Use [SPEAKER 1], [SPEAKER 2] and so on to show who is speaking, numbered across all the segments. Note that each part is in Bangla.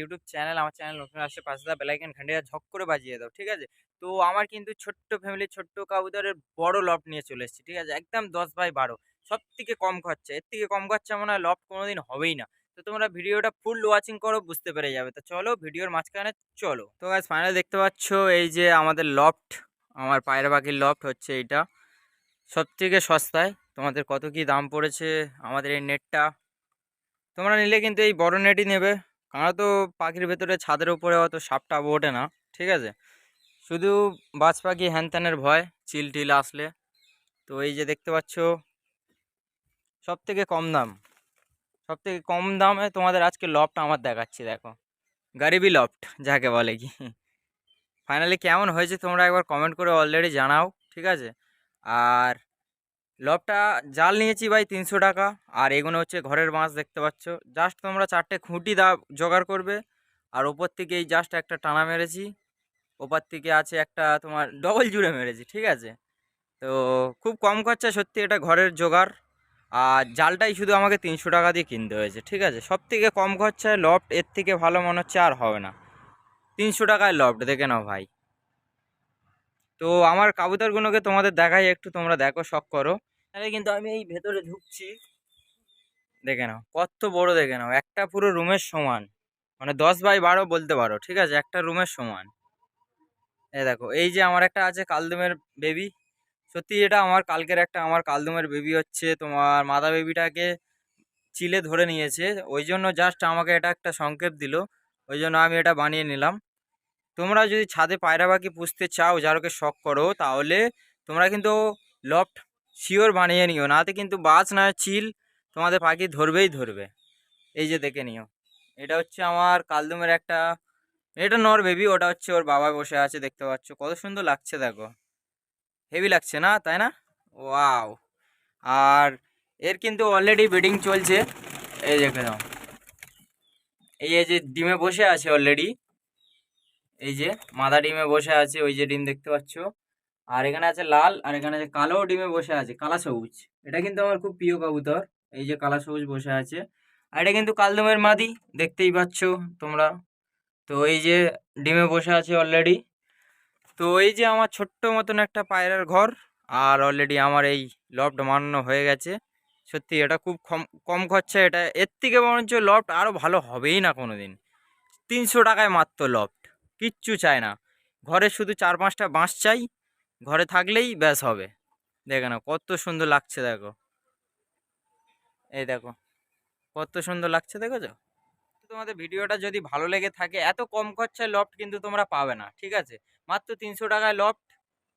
[SPEAKER 1] ইউটিউব চ্যানেল আমার চ্যানেল নতুন আসছে, পাশে দা বেলাইকন ঘন্টিটা ঝক করে বাজিয়ে দাও, ঠিক আছে? তো আমার কিন্তু ছোট্ট ফ্যামিলি ছোট্ট কাবুতরের বড় লফট নিয়ে চলে এসেছি, ঠিক আছে? একদম দশ বাই বারো। সব থেকে কম খরচা, এর থেকে কম খরচা মনে হয় লফট কোনোদিন হবেই না। তো তোমরা ভিডিওটা ফুল ওয়াচিং করো, বুঝতে পেরে যাবে। তো চলো, ভিডিওর মাঝখানে চলো। তো গাছ ফাইনাল দেখতে পাচ্ছ এই যে আমাদের লফট আমার পায়রা পাখির লফট হচ্ছে এইটা। সব থেকে সস্তায়। তোমাদের কত কি দাম পড়েছে আমাদের এই নেটটা? তোমরা নিলে কিন্তু এই বড় নেটই নেবে। কারণ তো পাখির ভেতরে ছাদের উপরে অত সাপটা ওঠে না, ঠিক আছে? শুধু বাজ পাখি হ্যান ত্যানের ভয়, চিল টিল আসলে। তো এই যে দেখতে পাচ্ছ সব থেকে কম দাম। সব থেকে কম দামে তোমাদের আজকে লফট আমার দেখাচ্ছি, দেখো। গারিবি লফট, যাকে বলে কি। ফাইনালি কেমন হয়েছে তোমরা একবার কমেন্ট করে অলরেডি জানাও, ঠিক আছে? আর লবটা জাল নিয়েছি ভাই তিনশো টাকা, আর এগুলো হচ্ছে ঘরের মাছ দেখতে পাচ্ছ। জাস্ট তোমরা চারটে খুঁটি দা, জোগাড় করবে, আর ওপর থেকে এই জাস্ট একটা টানা মেরেছি। ওপর থেকে আছে একটা তোমার ডবল জুড়ে মেরেছি, ঠিক আছে? তো খুব কম খরচা সত্যি এটা ঘরের জোগাড়। আর জালটাই শুধু আমাকে তিনশো টাকা দিয়ে কিনতে হয়েছে, ঠিক আছে? সব থেকে কম খরচায় লফট এর থেকে ভালো মনে হচ্ছে আর হবে না। তিনশো টাকায় লফট দেখে নাও ভাই। তো আমার কাবুতরগুলোকে তোমাদের দেখাই একটু তোমরা দেখো শখ করো। তাহলে কিন্তু আমি এই ভেতরে ঢুকছি। দেখে নাও কত বড় দেখে নাও একটা পুরো রুমের সমান। মানে দশ বাই বারো বলতে পারো ঠিক আছে? একটা রুমের সমান। এই দেখো এই যে আমার একটা আছে কালদুমের বেবি সত্যি এটা আমার কালকের একটা আমার কালদুমের বেবি হচ্ছে তোমার মাদা বেবিটাকে চিলে ধরে নিয়েছে। ওই জন্য জাস্ট আমাকে এটা একটা সংক্ষেপ দিল ওই জন্য আমি এটা বানিয়ে নিলাম। তোমরা যদি ছাদে পায়রা পাখি পুষতে চাও যারকে শখ করো, তাহলে তোমরা কিন্তু লফট শিওর বানিয়ে নিও। নাতে কিন্তু বাজ না চিল তোমাদের পাখি ধরবেই ধরবে। এই যে দেখে নিও। এটা হচ্ছে আমার কালদুমের একটা, এটা নর বেবি ওটা হচ্ছে ওর বাবা বসে আছে, দেখতে পাচ্ছ। কত সুন্দর লাগছে, দেখো। হেভি লাগছে না? তাই না? ওয়াও আর এর কিন্তু অলরেডি ব্রিডিং চলছে। এই দেখে নাও। এই যে ডিমে বসে আছে অলরেডি এই যে মাদা ডিমে বসে আছে, ওই যে ডিম দেখতে পাচ্ছ। আর এখানে আছে লাল, আর এখানে আছে কালো ডিমে বসে আছে, কালা সবুজ। এটা কিন্তু আমার খুব প্রিয় কবুতর, এই যে কালা সবুজ বসে আছে। আর এটা কিন্তু কালদমের মাদি, দেখতেই পাচ্ছ তোমরা। তো এই যে ডিমে বসে আছে অলরেডি তো এই যে আমার ছোট্ট মতন একটা পায়রার ঘর, আর অলরেডি আমার এই লফট বানানো হয়ে গেছে। সত্যি এটা খুব কম কম খরচা এটা। এর থেকে বরঞ্চ লফট আরও ভালো হবেই না কোনো দিন তিনশো টাকায় মাত্র লফট কিচ্ছু চায় না। ঘরে শুধু চার পাঁচটা বাঁশ চাই, ঘরে থাকলেই ব্যাস হবে। দেখে নাও, কত সুন্দর লাগছে দেখো। এই দেখো, কত সুন্দর লাগছে দেখেছ? তোমাদের ভিডিওটা যদি ভালো লেগে থাকে, এত কম খরচায় লফট কিন্তু তোমরা পাবে না, ঠিক আছে? মাত্র তিনশো টাকায় লফট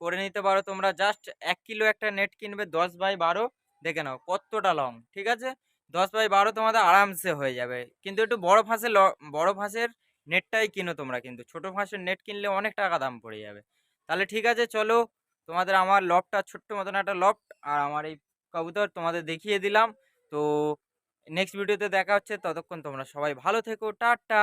[SPEAKER 1] করে নিতে পারো তোমরা জাস্ট এক কিলো একটা নেট কিনবে দশ বাই বারো, দেখে নাও, কতটা লং ঠিক আছে? দশ বাই বারো তোমাদের আরামসে হয়ে যাবে। কিন্তু একটু বড় ফাঁসের ল, বড় ফাঁসের নেটটাই কিনো তোমরা কিন্তু। ছোটো ফাঁসের নেট কিনলে অনেক টাকা দাম পড়ে যাবে। তাহলে ঠিক আছে, চলো তোমাদের আমার লফটা ছোট্ট মতন একটা লফট আর আমার এই কবুতর তোমাদের দেখিয়ে দিলাম। তো নেক্সট ভিডিওতে দেখা হচ্ছে, ততক্ষণ তোমরা সবাই ভালো থেকো, টাটা!